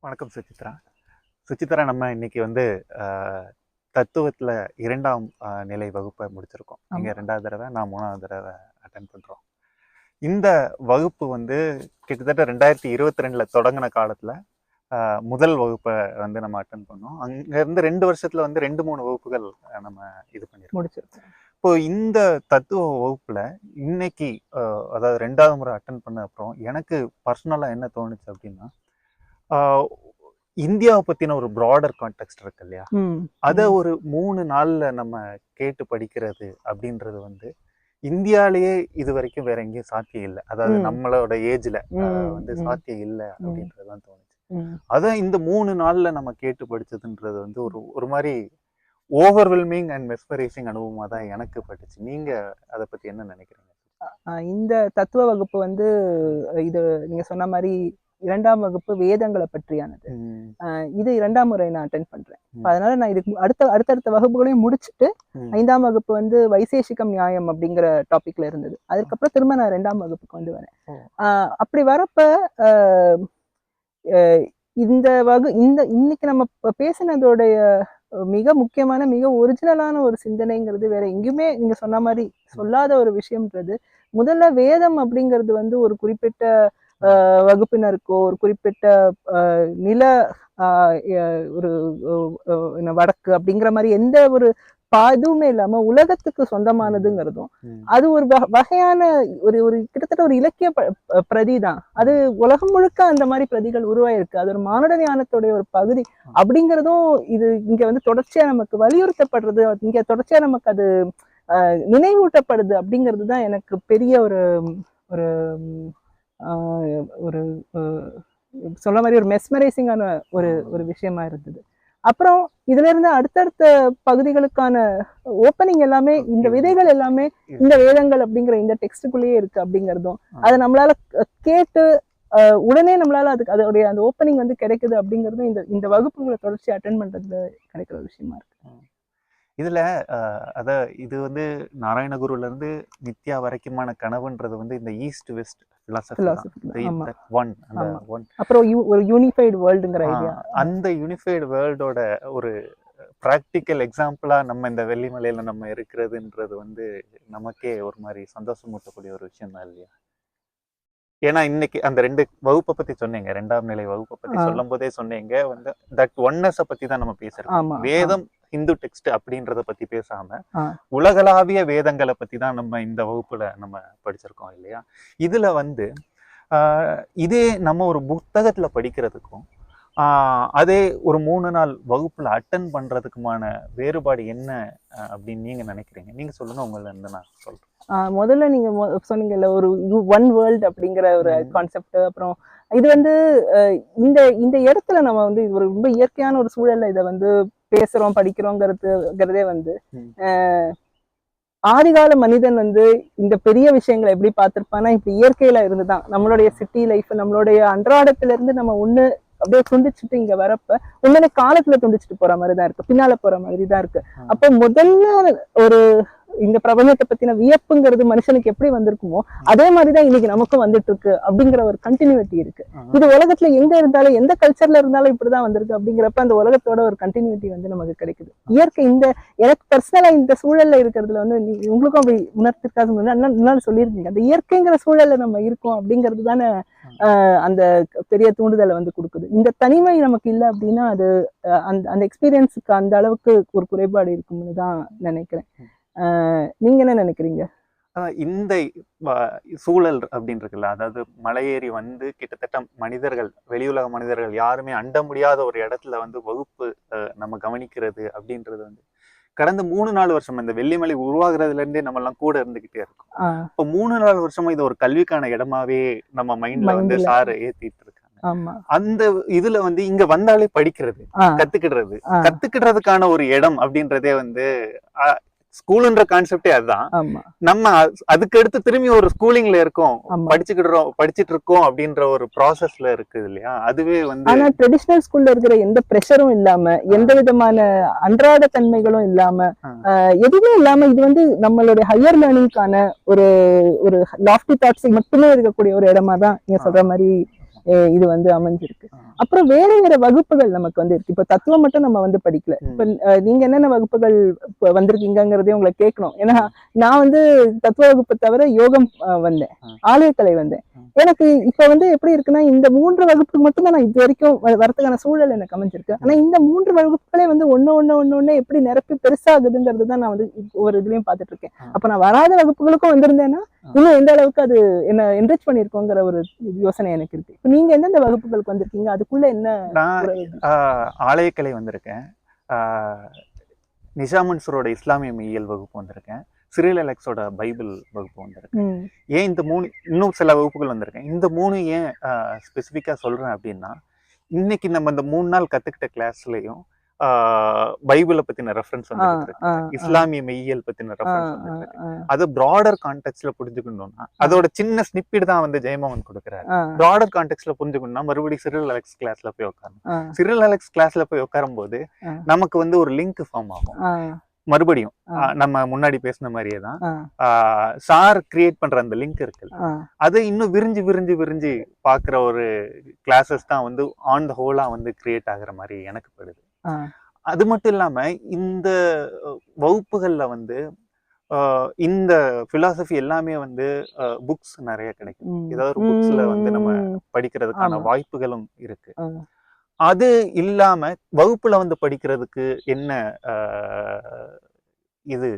வணக்கம் சுசித்ரா. சுசித்ரா நம்ம இன்னைக்கு வந்து தத்துவத்துல இரண்டாம் நிலை வகுப்பை முடிச்சிருக்கோம். நீங்க ரெண்டாவது தடவை நான் மூணாவது தடவை அட்டன் பண்றோம். இந்த வகுப்பு வந்து கிட்டத்தட்ட ரெண்டாயிரத்தி இருபத்தி ரெண்டுல தொடங்கின காலத்துல முதல் வகுப்பை வந்து நம்ம அட்டன் பண்ணோம். அங்க இருந்து ரெண்டு வருஷத்துல வந்து ரெண்டு மூணு வகுப்புகள் நம்ம இது பண்ணிருக்கோம். முடிச்சிருக்கோம். இப்போ இந்த தத்துவ வகுப்புல இன்னைக்கு அதாவது ரெண்டாவது முறை அட்டன் பண்ண அப்புறம் எனக்கு பர்சனலா என்ன தோணுச்சு அப்படின்னா இந்தியாவை பத்தின ஒரு ப்ராடர் கான்டெக்ட் இருக்கு இல்லையா அதை. ஒரு மூணு நாள்ல நம்ம கேட்டு படிக்கிறது அப்படின்றது வந்து இந்தியாலேயே இது வரைக்கும் வேற எங்கேயும் சாத்தியம் இல்லை அதாவது. நம்மளோட ஏஜ்ல வந்து. சாத்தியம் இல்லை அப்படின்றதுதான் தோணுச்சு ம். அதை இந்த மூணு நாள்ல நம்ம கேட்டு படிச்சதுன்றது வந்து ஒரு ஒரு மாதிரி ஓவர்வெல்மிங் அண்ட் மெஸ்பரைசிங் அனுபவமா தான் எனக்கு பட்டுச்சு. நீங்க அதை பத்தி என்ன நினைக்கிறீங்க? இந்த தத்துவ வகுப்பு வந்து இது நீங்க சொன்ன மாதிரி இரண்டாம் வகுப்பு வேதங்களை பற்றியானது. இது இரண்டாம் முறை நான் அட்டென்ட் பண்றேன். அதனால நான் இதுக்கு அடுத்த அடுத்தடுத்த வகுப்புகளையும் முடிச்சுட்டு. ஐந்தாம் வகுப்பு வந்து வைசேஷிகம் நியாயம் அப்படிங்கிற டாபிக்ல இருந்தது. அதுக்கப்புறம் திரும்ப நான் ரெண்டாம் வகுப்புக்கு வந்து வரேன். அப்படி வரப்ப இந்த வகு இந்த இன்னைக்கு நம்ம பேசினதோடைய மிக முக்கியமான மிக ஒரிஜினலான ஒரு சிந்தனைங்கிறது வேற எங்கேயுமே நீங்க சொன்ன மாதிரி சொல்லாத ஒரு விஷயம்ன்றது. முதல்ல வேதம் அப்படிங்கிறது வந்து ஒரு குறிப்பிட்ட வகுப்பினருக்கோ ஒரு குறிப்பிட்ட நில ஒரு வடக்கு அப்படிங்கிற மாதிரி எந்த ஒரு பா இதுவுமே இல்லாம உலகத்துக்கு சொந்தமானதுங்கிறதும். அது ஒரு வகையான ஒரு ஒரு கிட்டத்தட்ட ஒரு இலக்கிய பிரதி தான் அது உலகம் முழுக்க அந்த மாதிரி பிரதிகள் உருவாயிருக்கு. அது ஒரு மானுட ஞானத்துடைய ஒரு பகுதி அப்படிங்கிறதும் இது இங்க வந்து தொடர்ச்சியா நமக்கு வலியுறுத்தப்படுறது. இங்க தொடர்ச்சியா நமக்கு அது நினைவூட்டப்படுது அப்படிங்கிறது தான் எனக்கு பெரிய ஒரு ஒரு ஒரு சொல்ல மாதிரி ஒரு மெஸ்மரைசிங்கான ஒரு ஒரு விஷயமா இருந்தது. அப்புறம் இதுல இருந்து அடுத்தடுத்த பகுதிகளுக்கான ஓப்பனிங் எல்லாமே இந்த. விதைகள் எல்லாமே இந்த வேதங்கள் அப்படிங்கிற இந்த டெக்ஸ்டுக்குள்ளேயே இருக்கு அப்படிங்கிறதும். அதை நம்மளால கேட்டு அஹ், உடனே நம்மளால அதுக்கு அதோடைய அந்த ஓப்பனிங் வந்து கிடைக்குது அப்படிங்கிறதும் இந்த இந்த வகுப்புகளை தொடர்ச்சி அட்டன் பண்றதுல கிடைக்கிற ஒரு விஷயமா இருக்கு இதுல அஹ், அத இது வந்து நாராயணகுருல இருந்து நித்யா வரைக்குமான கனவுன்றது வந்து இந்த ஈஸ்ட் வெஸ்ட் அப்புறம் ஒரு யூனிஃபைடு வேர்ல்டுங்கிற ஐடியா அந்த யூனிஃபைடு வேர்ல்டோட ஒரு ப்ராக்டிக்கல் எக்ஸாம்பிளா நம்ம இந்த வெள்ளிமலையில நம்ம இருக்கிறதுன்றது வந்து நமக்கே ஒரு மாதிரி சந்தோஷமூட்டக்கூடிய ஒரு விஷயம் தான் இல்லையா? ஏன்னா இன்னைக்கு அந்த ரெண்டு வகுப்பை பத்தி சொன்னீங்க. ரெண்டாம் நிலை வகுப்பை பத்தி. சொல்லும் போதே சொன்னீங்க. வந்து தட் ஒன்னஸ பத்தி தான் நம்ம பேசுறோம். வேதம் ஹிந்து டெக்ஸ்ட் அப்படின்றத பத்தி பேசாம. உலகளாவிய வேதங்களை பத்தி தான் நம்ம இந்த வகுப்புல நம்ம படிச்சிருக்கோம் இல்லையா இதுல வந்து இதே நம்ம ஒரு புத்தகத்துல படிக்கிறதுக்கும் அதே ஒரு மூணு நாள் வகுப்புல அட்டன் பண்றதுக்குமான வேறுபாடு என்ன அப்படின்னு நீங்க நினைக்கிறீங்க நீங்க சொல்லுங்க உங்களை இருந்து நான் சொல்றேன் முதல்ல நீங்க சொன்னீங்கல்ல ஒரு ஒன் வேர்ல்ட் அப்படிங்கிற ஒரு. கான்செப்ட் அப்புறம் இது வந்து இந்த இந்த இடத்துல நம்ம வந்து இது ஒரு ரொம்ப இயற்கையான ஒரு சூழல்ல இதை வந்து பேசுறோம் படிக்கிறோங்கிறதுங்கிறதே வந்து ஆதிகால மனிதன் வந்து இந்த பெரிய விஷயங்களை எப்படி பார்த்திருப்பான்னா இப்படி இயற்கையில இருந்துதான். நம்மளுடைய சிட்டி லைஃப் நம்மளுடைய அன்றாடத்துல இருந்து நம்ம ஒண்ணு அப்படியே துண்டிச்சுட்டு இங்க வரப்ப உண்மையிலே காலத்துல துண்டிச்சுட்டு போற மாதிரி தான் இருக்கு. பின்னால போற மாதிரி தான் இருக்கு. அப்ப முதல்ல ஒரு இந்த பிரபஞ்சத்தை பத்தின வியப்புங்கிறது மனுஷனுக்கு எப்படி வந்திருக்குமோ அதே மாதிரிதான் இன்னைக்கு நமக்கும் வந்துட்டு இருக்கு அப்படிங்கிற ஒரு கண்டினியூட்டி இருக்கு. இது உலகத்துல எங்க இருந்தாலும் எந்த கல்ச்சர்ல இருந்தாலும் இப்படிதான் வந்திருக்கு அப்படிங்கிறப்ப அந்த உலகத்தோட ஒரு கண்டினியூட்டி வந்து நமக்கு கிடைக்குது. இயற்கை இந்த எனக்கு பர்சனலா இந்த சூழல்ல இருக்கிறதுல வந்து உங்களுக்கும் அப்படி உணர்த்திருக்காது முன்னாடி சொல்லியிருக்கீங்க. அந்த இயற்கைங்கிற சூழல்ல நம்ம இருக்கோம் அப்படிங்கிறது தானே அந்த பெரிய தூண்டுதலை வந்து கொடுக்குது. இந்த தனிமை நமக்கு இல்லை அப்படின்னா அது அஹ், அந்த அந்த எக்ஸ்பீரியன்ஸுக்கு அந்த அளவுக்கு ஒரு குறைபாடு இருக்கும்னு தான் நினைக்கிறேன். ஆஹ், நீங்க என்ன நினைக்கிறீங்க? இந்த சூழல் அப்படின்னு இருக்குல்ல அதாவது மலையேறி வந்து கிட்டத்தட்ட மனிதர்கள் வெளியுலக மனிதர்கள் யாருமே அண்ட முடியாத ஒரு இடத்துல வந்து வகுப்பு நம்ம கவனிக்கிறது அப்படின்றது வந்து கடந்த மூணு நாலு வருஷம் இந்த வெள்ளிமலை உருவாகுறதுல இருந்தே நம்ம எல்லாம் கூட இருந்துகிட்டே இருக்கோம். இப்போ மூணு நாலு வருஷமா இது ஒரு கல்விக்கான இடமாவே நம்ம மைண்ட்ல வந்து. சார் ஏத்திட்டு இருக்காங்க அந்த இதுல வந்து இங்க வந்தாலே படிக்கிறது கத்துக்கிடுறது. கத்துக்கிடுறதுக்கான ஒரு இடம் அப்படின்றதே வந்து ஸ்கூலுன்ற கான்செப்டே அதுதான். ஆமா. நம்ம அதுக்கு அடுத்து திரும்பி ஒரு ஸ்கூலிங்ல இருக்கோம். படிச்சுக்கிடுறோம் படிச்சிட்டு இருக்கோம் அப்படின்ற ஒரு ப்ராசஸ்ல இருக்குது இல்லையா? அதுவே வந்து ஆனா ட்ரெடிஷனல் ஸ்கூல்ல இருக்கிற எந்த ப்ரெஷரும் இல்லாம எந்த விதமான அன்றாட தன்மைகளும் இல்லாம எதுவுமே இல்லாம இது வந்து நம்மளுடைய ஹையர் லேர்னிங்கான ஒரு ஒரு லாஃப்டி தாட்ஸ் மட்டுமே இருக்கக்கூடிய ஒரு இடமா தான் நீங்க சொல்ற மாதிரி இது வந்து அமைஞ்சிருக்கு. அப்புறம் வேற வேற வகுப்புகள் நமக்கு வந்து இருக்கு இப்ப தத்துவம் மட்டும் நம்ம வந்து படிக்கல. இப்ப நீங்க என்னென்ன வகுப்புகள் இப்ப வந்திருக்கீங்கங்கிறதே உங்களை கேட்கணும் ஏன்னா நான் வந்து தத்துவ வகுப்பு தவிர யோகம் அஹ், வந்தேன். ஆலயக்கலை வந்தேன். எனக்கு இப்ப வந்து எப்படி இருக்குன்னா இந்த மூன்று வகுப்புக்கு மட்டும் தான் நான் இது வரைக்கும் வ- வரதுக்கான சூழல் எனக்கு அமைஞ்சிருக்கு ஆனா இந்த மூன்று வகுப்புகளே வந்து ஒண்ணு ஒண்ணு ஒண்ணு ஒண்ணு எப்படி நிரப்பி பெருசாகுதுங்கிறது தான் நான் வந்து ஒரு இதுலயும் பாத்துட்டு இருக்கேன். அப்ப நான் வராத வகுப்புகளுக்கும் வந்திருந்தேன்னா. இன்னும் எந்த அளவுக்கு அது என்ன என்ரிச் பண்ணிருக்கோங்கிற ஒரு யோசனை எனக்கு இருக்கு. இப்ப நீங்க எந்தெந்த வகுப்புகளுக்கு வந்திருக்கீங்க? அதுக்குள்ள என்ன ஆலயக்கலை வந்திருக்கேன். ஆஹ், நிஷா மன்சூரோட இஸ்லாமிய மெய்யியல் வகுப்பு வந்திருக்கேன். சிறில் அலெக்ஸோட பைபிள் வகுப்பு வந்திருக்கேன். ஏன் இந்த மூணு இன்னும் சில வகுப்புகள் வந்திருக்கேன். இந்த மூணு ஏன் ஸ்பெசிஃபிக்காக சொல்றேன் அப்படின்னா இன்னைக்கு நம்ம இந்த மூணு நாள் கத்துக்கிட்ட கிளாஸ்லயும் பைபிளை பத்தின ரெஃபரன்ஸ் ஆ, இஸ்லாமிய மெய்யியல் பத்தின ரெஃபரன்ஸ் ஆ, அது ப்ராடர் கான்டெக்ட்ல புரிஞ்சுக்கணும்னா அதோட சின்ன ஸ்னிப்பிட் தான் வந்து ஜெயமோகன் கொடுக்குறாரு. ப்ராடர் கான்டெக்ட்ல புரிஞ்சுக்கணும்னா மறுபடியும் சிறில் அலெக்ஸ் கிளாஸ்ல போய் உட்காரணும். சிறில் அலெக்ஸ் கிளாஸ்ல போய் உட்காரும் போது. நமக்கு வந்து ஒரு லிங்க் ஃபார்ம் ஆகும். மறுபடியும் நம்ம முன்னாடி பேசின மாதிரியே தான் சார் கிரியேட் பண்ற அந்த லிங்க் இருக்குல்ல அதை இன்னும் விரிஞ்சு விரிஞ்சு விரிஞ்சு பார்க்குற ஒரு கிளாஸஸ் தான் வந்து ஆன் த ஹோலா வந்து கிரியேட் ஆகுற மாதிரி எனக்கு படுது. அது மட்டும் இல்லாம இந்த வகுப்புகள்ல வந்து இந்த பிலாசபி எல்லாமே வந்து புக்ஸ் நிறைய கிடைக்கும். ஏதாவது ஒரு புக்ஸ்ல வந்து நம்ம படிக்கிறதுக்கான. வாய்ப்புகளும் இருக்கு. அது இல்லாம வகுப்புல வந்து படிக்கிறதுக்கு என்ன இது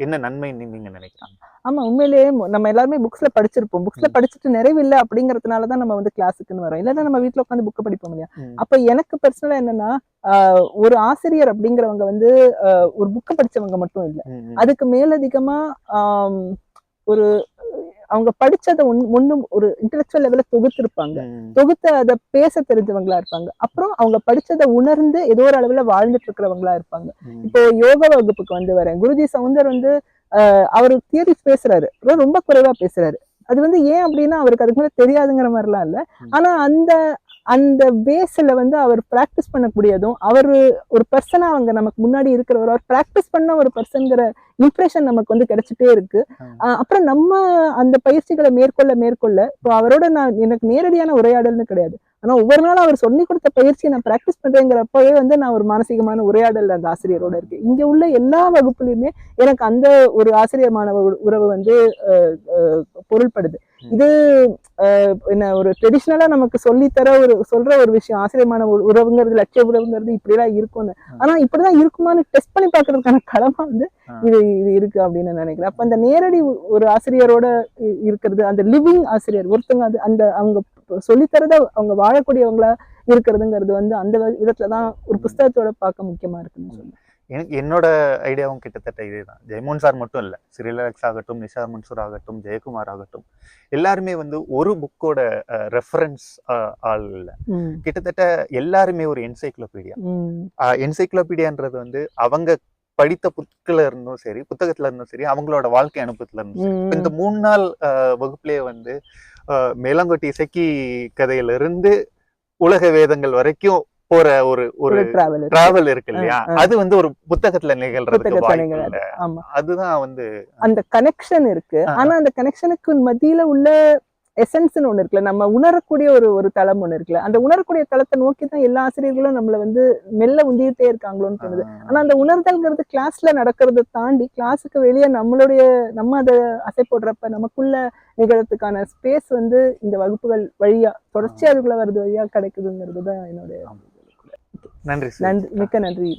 என்ன நன்மைன்னு நீங்க நினைக்கிறாங்க ஆமா உண்மையிலேயே நம்ம எல்லாருமே புக்ஸ்ல படிச்சிருப்போம் புக்ஸ்ல. படிச்சுட்டு நிறைவு இல்லை அப்படிங்கறதுனால தான் நம்ம வந்து கிளாஸுக்குன்னு வரோம் இல்லைன்னா நம்ம வீட்ல உட்காந்து புக்கை படிப்போம் இல்லையா. அப்ப எனக்கு பர்சனலா என்னன்னா ஒரு ஆசிரியர் அப்படிங்கிறவங்க வந்து ஒரு புக்கை படிச்சவங்க மட்டும் இல்ல. அதுக்கு மேலதிகமா ஒரு அவங்க படிச்சதை ஒன் ஒண்ணும் ஒரு இன்டெலெக்சுவல் லெவல்ல தொகுத்திருப்பாங்க. தொகுத்து அதை பேச தெரிஞ்சவங்களா இருப்பாங்க. அப்புறம் அவங்க படிச்சதை உணர்ந்து ஏதோ ஒரு அளவுல வாழ்ந்துட்டு இருக்கிறவங்களா இருப்பாங்க. இப்போ யோகா வகுப்புக்கு வந்து வரேன். குருஜி சவுந்தர் வந்து அவர் தியரி பேசுறாரு. ரொம்ப குறைவா பேசுறாரு. அது வந்து ஏன் அப்படின்னா அவருக்கு அதுக்கு மேல தெரியாதுங்கிற மாதிரிலாம் இல்ல. ஆனா அந்த அந்த பேஸ்ல வந்து அவர் பிராக்டிஸ் பண்ணக்கூடியதும் அவர் ஒரு பர்சனா அவங்க நமக்கு முன்னாடி இருக்கிறவர் அவர் பிராக்டிஸ் பண்ண ஒரு பர்சன்கிற இம்ப்ரெஷன் நமக்கு வந்து கிடைச்சிட்டே இருக்கு. அப்புறம் நம்ம அந்த பயிற்சிகளை மேற்கொள்ள மேற்கொள்ள இப்போ அவரோட நான் எனக்கு நேரடியான உரையாடல்னு கிடையாது. ஆனா ஒவ்வொரு நாளும் அவர் சொல்லி கொடுத்த பயிற்சியை நான் பிராக்டிஸ் பண்றேங்கிறப்பவே வந்து நான் ஒரு மானசீகமான உரையாடல் அந்த ஆசிரியரோட இருக்கு. இங்க உள்ள எல்லா வகுப்புலயுமே எனக்கு அந்த ஒரு ஆசிரியர் மாணவ உறவு வந்து பொருள்படுது. இது என்ன ஒரு ட்ரெடிஷ்னலா நமக்கு சொல்லித்தர ஒரு சொல்ற ஒரு விஷயம். உ- உறவுங்கிறது லட்சிய உறவுங்கிறது இப்படிலாம் இருக்கும்னு ஆனா இப்படிதான் இருக்குமான்னு டெஸ்ட் பண்ணி பார்க்கறதுக்கான கடமை வந்து. இது இது இருக்கு அப்படின்னு நான் நினைக்கிறேன். அப்ப அந்த நேரடி ஒரு ஆசிரியரோட இருக்கிறது அந்த லிவிங் ஆசிரியர் ஒருத்தங்க அது அந்த அவங்க சொல்லித்தரத அவங்க வாழக்கூடியவங்களா இருக்கிறதுங்கிறது வந்து அந்த வ- விதத்துல தான் ஒரு புஸ்தகத்தோட பார்க்க முக்கியமா இருக்குன்னு சொல்லுவேன் எனக்கு என்னோட ஐடியாவும் கிட்டத்தட்ட இதுதான். ஜெயமோகன் சார் மட்டும் இல்லை சிறிலக்ஸ் ஆகட்டும் நிஷா மன்சூர் ஆகட்டும் ஜெயக்குமார் ஆகட்டும் எல்லாருமே வந்து ஒரு புக்கோட ரெஃபரன்ஸ் ஆள் இல்லை. கிட்டத்தட்ட எல்லாருமே ஒரு என்சைக்ளோபீடியா என்சைக்ளோபீடியான்றது வந்து அவங்க படித்த புத்தகத்துல இருந்தும் சரி புத்தகத்துல இருந்தும் சரி அவங்களோட வாழ்க்கை அனுபவத்துல இருந்தும் சரி. இந்த மூணு நாள் வகுப்புலயே வந்து மேலங்கொட்டி இசக்கி கதையில இருந்து உலக வேதங்கள் வரைக்கும் போற ஒரு ஒரு டிராவல் இருக்கு. இல்லையா. அது வந்து ஒரு புத்தகத்துல ஆமா. அதுதான் வந்து அந்த கனெக்ஷன் இருக்கு. ஆனா அந்த கனெக்ஷனுக்கு மத்தியில உள்ள எசன்ஸ்னு ஒண்ணு இருக்குல்ல. நம்ம உணரக்கூடிய ஒரு ஒரு தளம் ஒண்ணு இருக்குல்ல. அந்த உணரக்கூடிய தளத்தை நோக்கி தான் எல்லா ஆசிரியர்களும் நம்மள வந்து மெல்ல உந்திட்டே இருக்காங்களோன்னு தோணுது. ஆனா அந்த உணர்தல்ங்கிறது கிளாஸ்ல நடக்கிறத தாண்டி கிளாஸுக்கு வெளியே நம்மளுடைய நம்ம அதை அசை போடுறப்ப நமக்குள்ள நிகழத்துக்கான ஸ்பேஸ் வந்து இந்த வகுப்புகள் வழியா தொடர்ச்சியா அதுக்குள்ள வருது வழியா கிடைக்குதுங்கிறது தான் என்னுடைய நன்றி நன்றி மிக்க நன்றி.